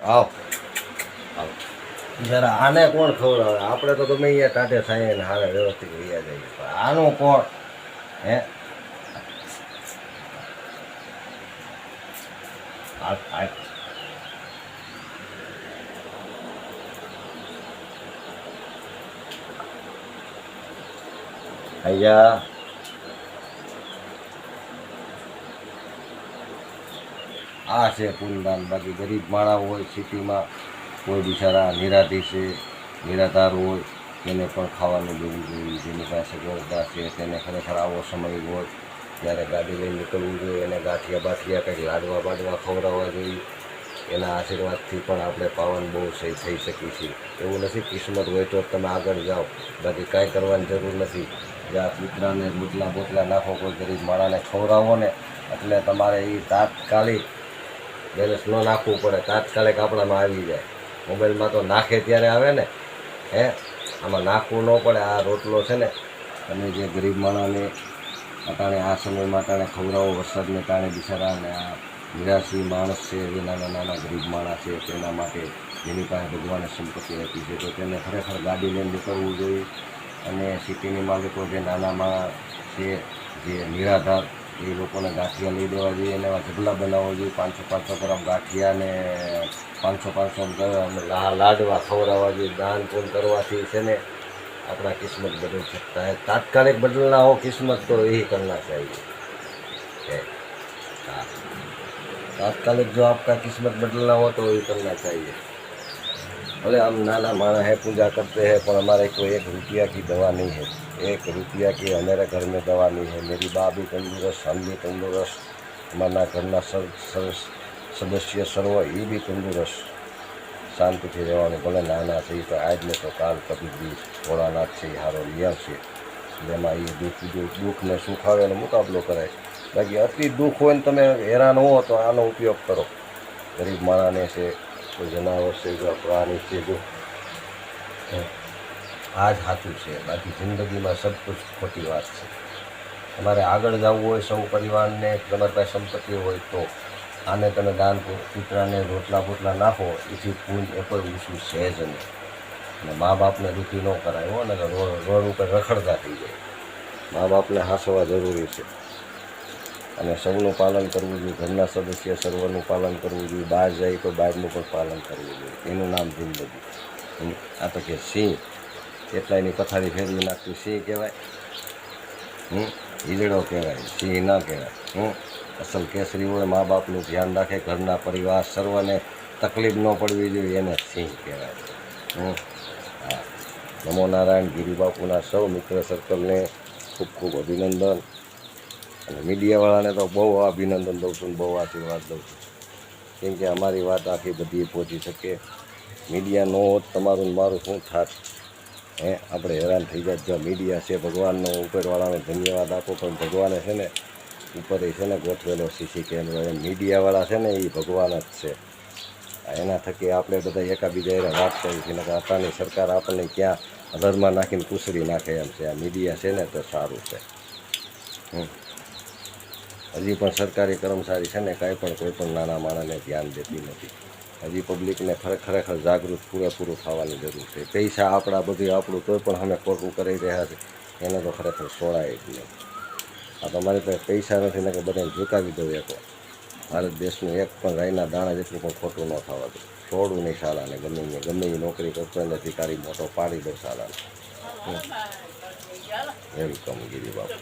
આવ. આવ. જરા આને કોણ ખવડાવે આપણે તો ગમે અહીંયા ટાટે થાય ને હારે વ્યવસ્થિત વૈયા જઈએ પણ આનું કોણ? હે? હાલ હાલ. અહીંયા આ છે પૂનદાન બાકી ગરીબ માણા હોય સિટીમાં, કોઈ બિચારા નિરાધી છે, નિરાધાર હોય, તેને પણ ખાવાનું દેવું જોઈએ. જેની પાસે ગોળતા છે, તેને ખરેખર આવો સમય હોય ત્યારે ગાડી લઈ નીકળવું જોઈએ. એને ગાંઠિયા બાઠિયા કંઈક લાડવા બાડવા ખવડાવવા જોઈએ. એના આશીર્વાદથી પણ આપણે પાવન બહુ સહી થઈ શકીએ છીએ. એવું નથી, કિસ્મત હોય તો તમે આગળ જાઓ. બાકી કાંઈ કરવાની જરૂર નથી. જ્યાં કૂતરાને બોટલા બોટલા નાખો, કોઈ ગરીબ માળાને ખવડાવો ને, એટલે તમારે એ તાત્કાલિક બેલેન્સ ન નાખવું પડે. તાત્કાલિક આપણામાં આવી જાય. મોબાઈલમાં તો નાખે ત્યારે આવે ને. હે? આમાં નાખવું ન પડે. આ રોટલો છે ને અને જે ગરીબ માણસને અટાણે આ સમયમાં અટાણે ખવડાવો વરસાદને કારણે બિચારાને આ નિરાશી માણસ છે, જે નાના નાના ગરીબ માણસ છે, તેના માટે જેની પાસે ભગવાને સંપત્તિ આપી છે, તો તેને ખરેખર ગાડી લઈને નીકળવું જોઈએ. અને સિટીની માલિકો જે નાનામાં છે, જે નિરાધાર એ લોકોને ગાંઠિયા લઈ દેવા જોઈએ, અને એવા ઢગલા બનાવવા જોઈએ, પાંચસો પાંચસો ગ્રામ ગાંઠિયા ને પાંચસો પાંચસો લાડવા ખવડાવવા જોઈએ, દાન પૂન કરવાથી છે ને આપણા કિસ્મત બદલી શકતા હે. તાત્કાલિક બદલના હો, કિસ્મત તો એ કરના ચાહીએ તાત્કાલિક જો આપણા કિસ્મત બદલના હો, તો એ કરના ચાહીએ ભલે આમ નાના માણસ है પૂજા કરતે हैं પણ અમારે કોઈ એક રૂપિયા કી दवा नहीं है एक रुपया की हमारे घर में दवा नहीं है मेरी बा भी तंदुरुस्त हम भी तंदुरुस्त हमारा घर ना सर, सर सदस्य એ બી તંદુરસ્ત. શાંતિથી રહેવાનું ભલે નાના થઈ તો આજ ને તો કાલ કદી બી ભોળાનાથ છે હારો રિયા છે. જેમાં એ દુઃખ દુઃખને સુખ એનો મુકાબલો કરે બાકી અતિ દુઃખ હોય ને તમે હેરાન હો તો આનો ઉપયોગ કરો. ગરીબ માણાને છે જનાવર છે, જો પ્રાણી છે, જો આ જ સાચું છે. બાકી જિંદગીમાં સબ કુછ ખોટી વાત છે. તમારે આગળ જવું હોય, સૌ પરિવારને, તમારી પાસે સંપત્તિ હોય તો આને તમે દાન કૂતરાને રોટલા બોટલા નાખો, એથી પૂન એ કોઈ ઊંચું છે જ નહીં. અને મા બાપને દુઃખી ન કરાય હો ને રોડ રોડ ઉપર રખડતા થઈ જાય. મા બાપને હાંસવા જરૂરી છે. અને સૌનું પાલન કરવું જોઈએ, ઘરના સદસ્ય સર્વનું પાલન કરવું જોઈએ, બહાર જાય તો બહારનું પણ પાલન કરવું જોઈએ. એનું નામ જિંદગી. આ તો કે સિંહ. એટલા એની પથારી ફેરવી નાખતું સિંહ કહેવાય. હમ? ઈલડો કહેવાય. સિંહ ના કહેવાય. હમ? અસલ કેસરી હોય મા બાપનું ધ્યાન રાખે, ઘરના પરિવાર સર્વને તકલીફ ન પડવી જોઈએ, એને સિંહ કહેવાય. હમ? હા. નમો નારાયણ ગિરિબાપુના સૌ મિત્ર સર્કલને ખૂબ ખૂબ અભિનંદન. અને મીડિયાવાળાને તો બહુ અભિનંદન દઉં છું બહુ આશીર્વાદ દઉં છું. કેમ કે અમારી વાત આખી બધી પહોંચી શકે. મીડિયા ન હોત તમારું મારું શું થાત? હે, આપણે હેરાન થઈ જાય જો મીડિયા છે, ભગવાનનો ઉપરવાળાને ધન્યવાદ આપો, પણ ભગવાને છે ને ઉપર એ છે ને ગોઠવેલો સીસી કેમેરો એ મીડિયાવાળા છે ને એ ભગવાન જ છે. એના થકી આપણે બધા એકાબીજા એને વાત કરી છે કે આતાની સરકાર આપણને ક્યાં અધરમાં નાખીને કુસરી નાખે એમ છે. આ મીડિયા છે ને તો સારું છે. હમ. હજી પણ સરકારી કર્મચારી છે ને કાંઈ પણ કોઈ પણ નાના માણસને ધ્યાન દેતી નથી. હજી પબ્લિકને ખરે ખરેખર જાગૃત પૂરેપૂરું થવાની જરૂર છે. પૈસા આપણા બધું આપણું તોય પણ અમે ખોટું કરી રહ્યા છે. એને તો ખરેખર સોળાય જ નહીં. આ તમારી પાસે પૈસા નથી ને કે બધાને ઝુકાવી દઉં એક ભારત દેશનું એક પણ રાયના દાણા જેટલું પણ ખોટું ન થવા દઉં. છોડું નહીં શાળાને ગમે નહીં. ગમે એ નોકરી કરતો હોય ને અધિકારી મોટો પાડી દઉં શાળાને. વેલકમ કમગીરી બાપુ.